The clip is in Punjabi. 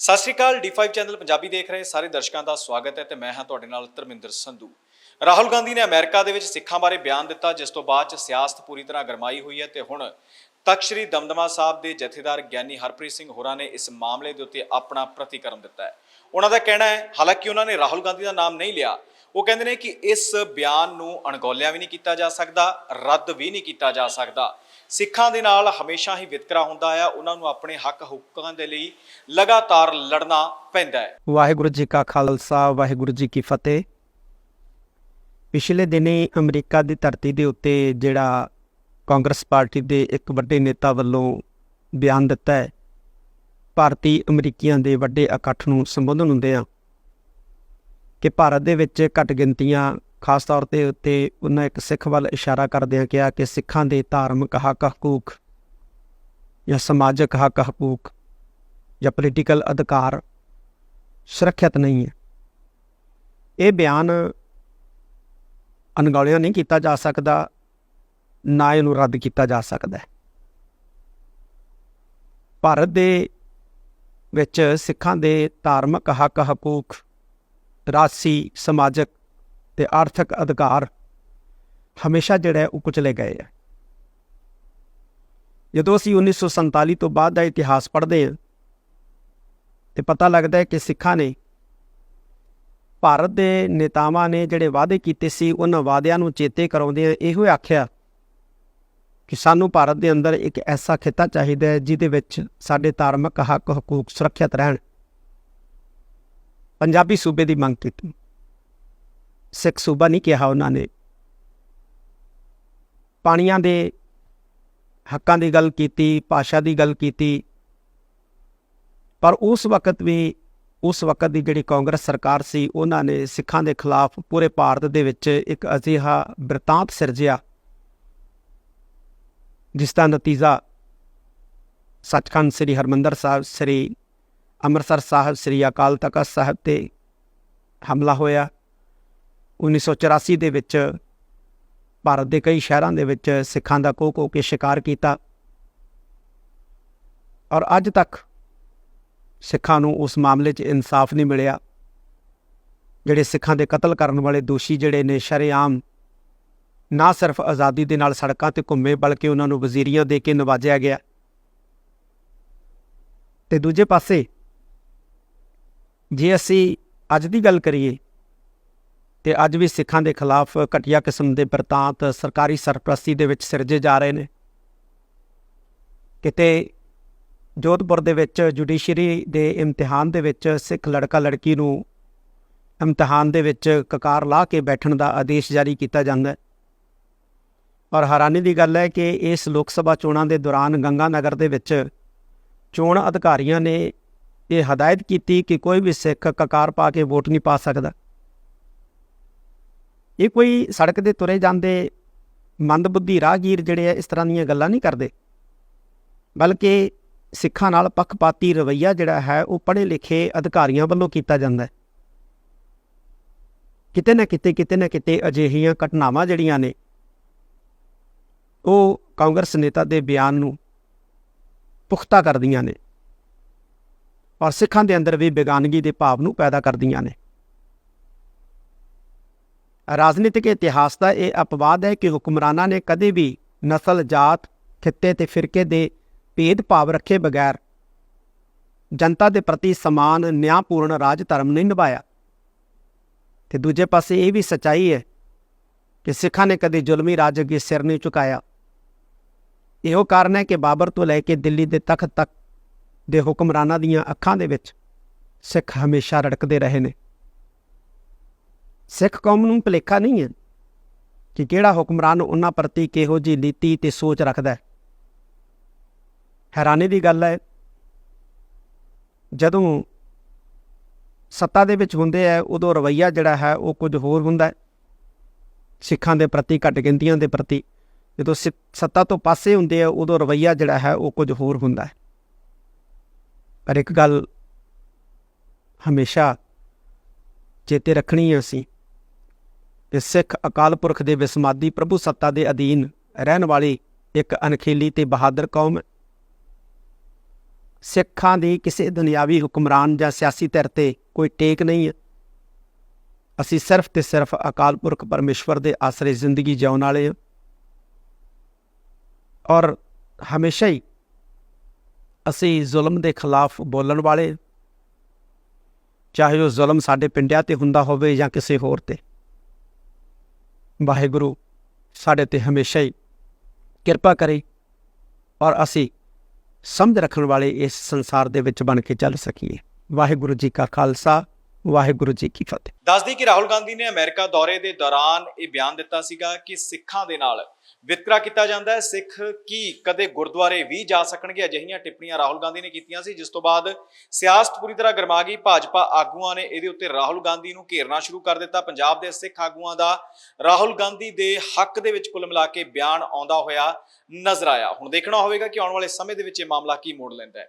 ਸਤਿ ਸ਼੍ਰੀ ਅਕਾਲ D5 ਚੈਨਲ ਪੰਜਾਬੀ ਦੇਖ ਰਹੇ ਸਾਰੇ ਦਰਸ਼ਕਾਂ ਦਾ ਸਵਾਗਤ ਹੈ ਤੇ ਮੈਂ ਹਾਂ ਤੁਹਾਡੇ ਨਾਲ ਧਰਮਿੰਦਰ ਸੰਧੂ। ਰਾਹੁਲ ਗਾਂਧੀ ਨੇ ਅਮਰੀਕਾ ਦੇ ਵਿੱਚ ਸਿੱਖਾਂ ਬਾਰੇ ਬਿਆਨ ਦਿੱਤਾ, ਜਿਸ ਤੋਂ ਬਾਅਦ ਚ ਸਿਆਸਤ ਪੂਰੀ ਤਰ੍ਹਾਂ ਗਰਮਾਈ ਹੋਈ ਹੈ ਤੇ ਹੁਣ ਤਖਤ ਸ੍ਰੀ ਦਮਦਮਾ ਸਾਹਿਬ ਦੇ ਜਥੇਦਾਰ ਗਿਆਨੀ ਹਰਪ੍ਰੀਤ ਸਿੰਘ ਹੋਰਾਂ ਨੇ ਇਸ ਮਾਮਲੇ ਦੇ ਉੱਤੇ ਆਪਣਾ ਪ੍ਰਤੀਕਰਮ ਦਿੱਤਾ ਹੈ। ਉਹਨਾਂ ਦਾ ਕਹਿਣਾ ਹੈ, ਹਾਲਾਂਕਿ ਉਹਨਾਂ ਨੇ ਰਾਹੁਲ ਗਾਂਧੀ ਦਾ ਨਾਮ ਨਹੀਂ ਲਿਆ, ਉਹ ਕਹਿੰਦੇ ਨੇ ਕਿ ਇਸ ਬਿਆਨ ਨੂੰ ਅਣਗੌਲਿਆ ਵੀ ਨਹੀਂ ਕੀਤਾ ਜਾ ਸਕਦਾ, ਰੱਦ ਵੀ ਨਹੀਂ ਕੀਤਾ ਜਾ ਸਕਦਾ। ਸਿੱਖਾਂ ਦੇ ਨਾਲ ਹਮੇਸ਼ਾ ਹੀ ਵਿਤਕਰਾ ਹੁੰਦਾ ਆ, ਉਹਨਾਂ ਨੂੰ ਆਪਣੇ ਹੱਕ ਹੁਕਮਾਂ ਦੇ ਲਈ ਲਗਾਤਾਰ ਲੜਨਾ ਪੈਂਦਾ ਹੈ। ਵਾਹਿਗੁਰੂ ਜੀ ਕਾ ਖਾਲਸਾ, ਵਾਹਿਗੁਰੂ ਜੀ ਕੀ ਫਤਿਹ। ਪਿਛਲੇ ਦਿਨੀ ਅਮਰੀਕਾ ਦੀ ਧਰਤੀ ਦੇ ਉੱਤੇ ਜਿਹੜਾ ਕਾਂਗਰਸ ਪਾਰਟੀ ਦੇ ਇੱਕ ਵੱਡੇ ਨੇਤਾ ਵੱਲੋਂ ਬਿਆਨ ਦਿੱਤਾ ਹੈ, ਭਾਰਤੀ ਅਮਰੀਕੀਆਂ ਦੇ ਵੱਡੇ ਇਕੱਠ ਨੂੰ ਸੰਬੋਧਨ ਹੁੰਦੇ ਆ ਕਿ ਭਾਰਤ ਦੇ ਵਿੱਚ ਘੱਟ ਗਿਣਤੀਆਂ ਖਾਸ ਤੌਰ ਤੇ ਉੱਤੇ ਉਹਨਾਂ ਇੱਕ ਸਿੱਖ ਵੱਲ ਇਸ਼ਾਰਾ ਕਰਦਿਆਂ ਕਿਹਾ ਕਿ ਸਿੱਖਾਂ ਦੇ ਧਾਰਮਿਕ ਹੱਕ ਹਕੂਕ ਜਾਂ ਸਮਾਜਿਕ ਹੱਕ ਹਕੂਕ ਜਾਂ ਪੋਲੀਟੀਕਲ ਅਧਿਕਾਰ ਸੁਰੱਖਿਅਤ ਨਹੀਂ ਹੈ। ਇਹ ਬਿਆਨ ਅਣਗੌਲਿਆ ਨਹੀਂ ਕੀਤਾ ਜਾ ਸਕਦਾ, ਨਾ ਇਹਨੂੰ ਰੱਦ ਕੀਤਾ ਜਾ ਸਕਦਾ ਭਾਰਤ ਦੇ ਵਿੱਚ ਸਿੱਖਾਂ ਦੇ ਧਾਰਮਿਕ ਹੱਕ ਹਕੂਕ ਰਾਸੀ ਸਮਾਜਿਕ ਤੇ ਆਰਥਿਕ ਅਧਿਕਾਰ ਹਮੇਸ਼ਾ ਜਿਹੜਾ ਉਹ ਕੁਚਲੇ ਗਏ ਆ। ਜਦੋਂ ਅਸੀਂ 1947 ਤੋਂ ਬਾਅਦ ਦਾ ਇਤਿਹਾਸ ਪੜ੍ਹਦੇ ਹਾਂ, ਤੇ ਪਤਾ ਲੱਗਦਾ ਹੈ ਕਿ ਸਿੱਖਾਂ ਨੇ ਭਾਰਤ ਦੇ ਨੇਤਾਵਾਂ ਨੇ ਜਿਹੜੇ ਵਾਅਦੇ ਕੀਤੇ ਸੀ, ਉਹਨਾਂ ਵਾਅਦਿਆਂ ਨੂੰ ਚੇਤੇ ਕਰਾਉਂਦੇ ਇਹੋ ਆਖਿਆ ਕਿ ਸਾਨੂੰ ਭਾਰਤ ਦੇ ਅੰਦਰ ਇੱਕ ਐਸਾ ਖਿੱਤਾ ਚਾਹੀਦਾ ਹੈ ਜਿਹਦੇ ਵਿੱਚ ਸਾਡੇ ਧਾਰਮਿਕ ਹੱਕ, ਹਕੂਕ ਸੁਰੱਖਿਅਤ ਰਹਿਣ। ਪੰਜਾਬੀ ਸੂਬੇ ਦੀ ਮੰਗ ਕੀਤੀ। ਸਿੱਖ ਸੂਬਾ ਨਹੀਂ ਕਿਹਾ ਉਹਨਾਂ ਨੇ। ਪਾਣੀਆਂ ਦੇ ਹੱਕਾਂ ਦੀ ਗੱਲ ਕੀਤੀ, ਭਾਸ਼ਾ ਦੀ ਗੱਲ ਕੀਤੀ। ਪਰ ਉਸ ਵਕਤ ਵੀ, ਉਸ ਵਕਤ ਦੀ ਜਿਹੜੀ ਕਾਂਗਰਸ ਸਰਕਾਰ ਸੀ, ਉਹਨਾਂ ਨੇ ਸਿੱਖਾਂ ਦੇ ਖਿਲਾਫ ਪੂਰੇ ਭਾਰਤ ਦੇ ਵਿੱਚ ਇੱਕ ਅਜਿਹਾ ਬਿਰਤਾਂਤ ਸਿਰਜਿਆ, ਜਿਸ ਦਾ ਨਤੀਜਾ ਸੱਚਖੰਡ ਸ੍ਰੀ ਹਰਮੰਦਰ ਸਾਹਿਬ, ਸ੍ਰੀ ਅੰਮ੍ਰਿਤਸਰ ਸਾਹਿਬ, ਸ੍ਰੀ ਅਕਾਲ ਤਖਤ ਸਾਹਿਬ ਤੇ ਹਮਲਾ ਹੋਇਆ। 1984 ਦੇ ਵਿੱਚ ਭਾਰਤ ਦੇ ਕਈ ਸ਼ਹਿਰਾਂ ਦੇ ਵਿੱਚ ਸਿੱਖਾਂ ਦਾ ਕੋ ਕੋ ਕੇ ਸ਼ਿਕਾਰ ਕੀਤਾ। ਔਰ ਅੱਜ ਤੱਕ ਸਿੱਖਾਂ ਨੂੰ ਉਸ ਮਾਮਲੇ 'ਚ ਇਨਸਾਫ ਨਹੀਂ ਮਿਲਿਆ, ਜਿਹੜੇ ਸਿੱਖਾਂ ਦੇ ਕਤਲ ਕਰਨ ਵਾਲੇ ਦੋਸ਼ੀ ਜਿਹੜੇ ਨੇ ਸ਼ਰੇਆਮ ਨਾ ਸਿਰਫ ਆਜ਼ਾਦੀ ਦੇ ਨਾਲ ਸੜਕਾਂ ਤੇ ਘੁੰਮੇ ਬਲਕਿ ਉਹਨਾਂ ਨੂੰ ਵਜ਼ੀਰੀਆਂ ਦੇ ਕੇ ਨਵਾਜਿਆ ਗਿਆ। ਤੇ ਦੂਜੇ ਪਾਸੇ ਜੇ ਅਸੀਂ ਅੱਜ ਦੀ ਗੱਲ ਕਰੀਏ ਤੇ ਅੱਜ ਵੀ ਸਿੱਖਾਂ ਦੇ ਖਿਲਾਫ ਘਟੀਆ ਕਿਸਮ ਦੇ ਬਰਤਾਂਤ ਸਰਕਾਰੀ ਸਰਪ੍ਰਸਤੀ ਦੇ ਵਿੱਚ ਸਿਰਜੇ ਜਾ ਰਹੇ ਨੇ। ਕਿਤੇ ਜੋਧਪੁਰ ਦੇ ਵਿੱਚ ਜੁਡੀਸ਼ਰੀ ਦੇ ਇਮਤਿਹਾਨ ਦੇ ਵਿੱਚ ਸਿੱਖ ਲੜਕਾ ਲੜਕੀ ਨੂੰ ਇਮਤਿਹਾਨ ਦੇ ਵਿੱਚ ਕਕਾਰ ਲਾ ਕੇ ਬੈਠਣ ਦਾ ਆਦੇਸ਼ ਜਾਰੀ ਕੀਤਾ ਜਾਂਦਾ ਹੈ। ਔਰ ਹੈਰਾਨੀ ਦੀ ਗੱਲ ਹੈ ਕਿ ਇਸ ਲੋਕ ਸਭਾ ਚੋਣਾਂ ਦੇ ਦੌਰਾਨ ਗੰਗਾ ਨਗਰ ਦੇ ਵਿੱਚ ਚੋਣ ਅਧਿਕਾਰੀਆਂ ਨੇ ਇਹ ਹਦਾਇਤ ਕੀਤੀ ਕਿ ਕੋਈ ਵੀ ਸਿੱਖ ਕਕਾਰ ਪਾ ਕੇ ਵੋਟ ਨਹੀਂ ਪਾ ਸਕਦਾ। ਇਹ ਕੋਈ ਸੜਕ ਦੇ ਤੁਰੇ ਜਾਂਦੇ ਮੰਦਬੁੱਧੀ ਰਾਹਗੀਰ ਜਿਹੜੇ ਆ, ਇਸ ਤਰ੍ਹਾਂ ਦੀਆਂ ਗੱਲਾਂ ਨਹੀਂ ਕਰਦੇ। ਬਲਕਿ ਸਿੱਖਾਂ ਨਾਲ ਪੱਖਪਾਤੀ ਰਵਈਆ ਜਿਹੜਾ ਹੈ, ਉਹ ਪੜ੍ਹੇ ਲਿਖੇ ਅਧਿਕਾਰੀਆਂ ਵੱਲੋਂ ਕੀਤਾ ਜਾਂਦਾ ਹੈ। ਕਿਤੇ ਨਾ ਕਿਤੇ ਕਿਤੇ ਨਾ ਕਿਤੇ ਅਜਿਹੀਆਂ ਘਟਨਾਵਾਂ ਜਿਹੜੀਆਂ ਨੇ, ਉਹ ਕਾਂਗਰਸ ਨੇਤਾ ਦੇ ਬਿਆਨ ਨੂੰ ਪੁਖਤਾ ਕਰਦੀਆਂ ਨੇ ਔਰ ਸਿੱਖਾਂ ਦੇ ਅੰਦਰ ਵੀ ਬੇਗਾਨਗੀ ਦੇ ਭਾਵ ਨੂੰ ਪੈਦਾ ਕਰਦੀਆਂ ਨੇ। ਰਾਜਨੀਤਿਕ ਇਤਿਹਾਸ ਦਾ ਇਹ ਅਪਵਾਦ ਹੈ ਕਿ ਹੁਕਮਰਾਨਾਂ ਨੇ ਕਦੇ ਵੀ ਨਸਲ, ਜਾਤ, ਖਿੱਤੇ ਤੇ ਫਿਰਕੇ ਦੇ ਭੇਦਭਾਵ ਰੱਖੇ ਬਗੈਰ ਜਨਤਾ ਦੇ ਪ੍ਰਤੀ ਸਮਾਨ, ਨਿਆਂਪੂਰਨ ਰਾਜ, ਧਰਮ ਨਹੀਂ ਨਿਭਾਇਆ। ਤੇ ਦੂਜੇ ਪਾਸੇ ਇਹ ਵੀ ਸਚਾਈ ਹੈ ਕਿ ਸਿੱਖਾਂ ਨੇ ਕਦੇ ਜ਼ੁਲਮੀ ਰਾਜ ਅੱਗੇ ਸਿਰ ਨਹੀਂ ਝੁਕਾਇਆ। ਇਹੋ ਕਾਰਨ ਹੈ ਕਿ ਬਾਬਰ ਤੋਂ ਲੈ ਕੇ ਦਿੱਲੀ ਦੇ ਤਖਤ ਤੱਕ ਦੇ ਹੁਕਮਰਾਨਾਂ ਦੀਆਂ ਅੱਖਾਂ ਦੇ ਵਿੱਚ ਸਿੱਖ ਹਮੇਸ਼ਾ ਰੜਕਦੇ ਰਹੇ ਨੇ। ਸਿੱਖ ਕੌਮ ਨੂੰ ਭੁਲੇਖਾ ਨਹੀਂ ਹੈ ਕਿ ਕਿਹੜਾ ਹੁਕਮਰਾਨ ਉਹਨਾਂ ਪ੍ਰਤੀ ਕਿਹੋ ਜੀ ਨੀਤੀ ਤੇ ਸੋਚ ਰੱਖਦਾ ਹੈ। ਹੈਰਾਨੀ ਦੀ ਗੱਲ ਹੈ, ਜਦੋਂ ਸੱਤਾ ਦੇ ਵਿੱਚ ਹੁੰਦੇ ਆ, ਉਦੋਂ ਰਵਈਆ ਜਿਹੜਾ ਹੈ, ਉਹ ਕੁਝ ਹੋਰ ਹੁੰਦਾ ਹੈ। ਸਿੱਖਾਂ ਦੇ ਪ੍ਰਤੀ ਘੱਟ ਗਿਣਤੀਆਂ ਦੇ ਪ੍ਰਤੀ ਜਦੋਂ ਸਿ- ਸੱਤਾ ਤੋਂ ਪਾਸੇ ਹੁੰਦੇ ਆ, ਉਦੋਂ ਰਵਈਆ ਜਿਹੜਾ ਹੈ, ਉਹ ਕੁਝ ਹੋਰ ਹੁੰਦਾ ਹੈ। ਪਰ ਇੱਕ ਗੱਲ ਹਮੇਸ਼ਾ ਚੇਤੇ ਰੱਖਣੀ ਹੈ ਅਸੀਂ ਕਿ ਸਿੱਖ ਅਕਾਲ ਪੁਰਖ ਦੇ ਵਿਸਮਾਦੀ ਪ੍ਰਭੂ ਸੱਤਾ ਦੇ ਅਧੀਨ ਰਹਿਣ ਵਾਲੀ ਇੱਕ ਅਣਖੀਲੀ ਤੇ ਬਹਾਦਰ ਕੌਮ ਹੈ ਸਿੱਖਾਂ ਦੀ ਕਿਸੇ ਦੁਨਿਆਵੀ ਹੁਕਮਰਾਨ ਜਾਂ ਸਿਆਸੀ ਧਿਰ ਤੇ ਕੋਈ ਟੇਕ ਨਹੀਂ ਹੈ। ਅਸੀਂ ਸਿਰਫ ਤੇ ਸਿਰਫ ਅਕਾਲ ਪੁਰਖ ਪਰਮੇਸ਼ਵਰ ਦੇ ਆਸਰੇ ਜ਼ਿੰਦਗੀ ਜਿਉਣ ਵਾਲੇ ਹਾਂ। ਔਰ ਹਮੇਸ਼ਾ ਹੀ ਅਸੀਂ ਜ਼ੁਲਮ ਦੇ ਖਿਲਾਫ ਬੋਲਣ ਵਾਲੇ ਚਾਹੇ ਉਹ ਜ਼ੁਲਮ ਸਾਡੇ ਪਿੰਡਿਆਂ ਤੇ ਹੁੰਦਾ ਹੋਵੇ ਜਾਂ ਕਿਸੇ ਹੋਰ ਤੇ। ਵਾਹਿਗੁਰੂ, ਸਾਡੇ ਤੇ ਹਮੇਸ਼ਾ ਹੀ ਕਿਰਪਾ ਕਰੇ ਔਰ ਅਸੀਂ ਸਮਝ ਰੱਖਣ ਵਾਲੇ ਇਸ ਸੰਸਾਰ ਦੇ ਵਿੱਚ ਬਣ ਕੇ ਚੱਲ ਸਕੀਏ। ਵਾਹਿਗੁਰੂ ਜੀ ਕਾ ਖਾਲਸਾ ਵਾਹਿਗੁਰੂ ਜੀ ਕੀ ਫਤਿਹ। ਦੱਸਦੀ ਕਿ ਰਾਹੁਲ ਗਾਂਧੀ ਨੇ ਅਮਰੀਕਾ ਦੌਰੇ ਦੇ ਦੌਰਾਨ ਇਹ ਬਿਆਨ ਦਿੱਤਾ ਸੀਗਾ ਕਿ ਸਿੱਖਾਂ ਦੇ ਨਾਲ ਵਿਤਕਰਾ ਕੀਤਾ ਜਾਂਦਾ ਹੈ। ਸਿੱਖ ਕੀ ਕਦੇ ਗੁਰਦੁਆਰੇ ਵੀ ਜਾ ਸਕਣਗੇ? ਅਜਿਹੀਆਂ ਟਿੱਪਣੀਆਂ ਰਾਹੁਲ ਗਾਂਧੀ ਨੇ ਕੀਤੀਆਂ ਸੀ, ਜਿਸ ਤੋਂ ਬਾਅਦ ਸਿਆਸਤ ਪੂਰੀ ਤਰ੍ਹਾਂ ਗਰਮਾ ਗਈ ਭਾਜਪਾ ਆਗੂਆਂ ਨੇ ਇਹਦੇ ਉੱਤੇ ਰਾਹੁਲ ਗਾਂਧੀ ਨੂੰ ਘੇਰਨਾ ਸ਼ੁਰੂ ਕਰ ਦਿੱਤਾ। ਪੰਜਾਬ ਦੇ ਸਿੱਖ ਆਗੂਆਂ ਦਾ ਰਾਹੁਲ ਗਾਂਧੀ ਦੇ ਹੱਕ ਦੇ ਵਿੱਚ ਕੁੱਲ ਮਿਲਾ ਕੇ ਬਿਆਨ ਆਉਂਦਾ ਹੋਇਆ ਨਜ਼ਰ ਆਇਆ। ਹੁਣ ਦੇਖਣਾ ਹੋਵੇਗਾ ਕਿ ਆਉਣ ਵਾਲੇ ਸਮੇਂ ਦੇ ਵਿੱਚ ਇਹ ਮਾਮਲਾ ਕੀ ਮੋੜ ਲੈਂਦਾ ਹੈ।